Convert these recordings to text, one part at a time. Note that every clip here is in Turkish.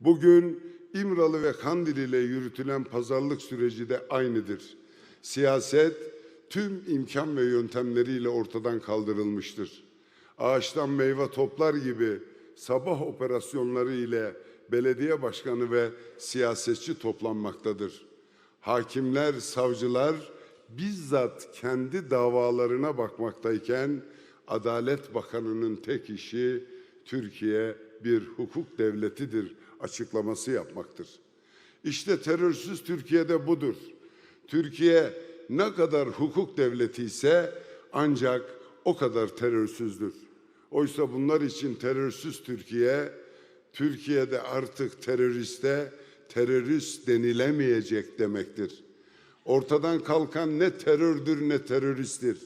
Bugün İmralı ve Kandil ile yürütülen pazarlık süreci de aynıdır. Siyaset tüm imkan ve yöntemleriyle ortadan kaldırılmıştır. Ağaçtan meyve toplar gibi sabah operasyonları ile belediye başkanı ve siyasetçi toplanmaktadır. Hakimler, savcılar bizzat kendi davalarına bakmaktayken Adalet Bakanı'nın tek işi Türkiye bir hukuk devletidir açıklaması yapmaktır. İşte terörsüz Türkiye'de budur. Türkiye ne kadar hukuk devleti ise ancak o kadar terörsüzdür. Oysa bunlar için terörsüz Türkiye, Türkiye'de artık teröriste terörist denilemeyecek demektir. Ortadan kalkan ne terördür ne teröristtir,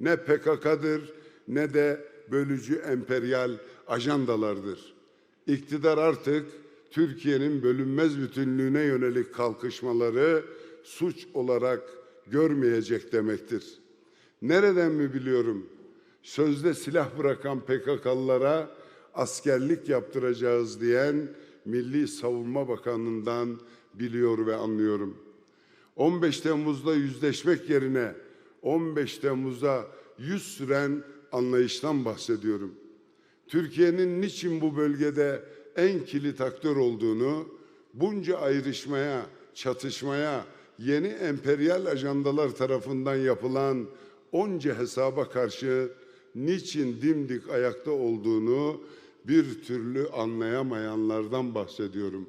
ne PKK'dır ne de bölücü emperyal ajandalardır. İktidar artık Türkiye'nin bölünmez bütünlüğüne yönelik kalkışmaları suç olarak görmeyecek demektir. Nereden mi biliyorum? Sözde silah bırakan PKK'lılara askerlik yaptıracağız diyen Milli Savunma Bakanı'ndan biliyor ve anlıyorum. 15 Temmuz'da yüzleşmek yerine 15 Temmuz'a yüz süren anlayıştan bahsediyorum. Türkiye'nin niçin bu bölgede en kilit aktör olduğunu, bunca ayrışmaya, çatışmaya, yeni emperyal ajandalar tarafından yapılan onca hesaba karşı niçin dimdik ayakta olduğunu bir türlü anlayamayanlardan bahsediyorum.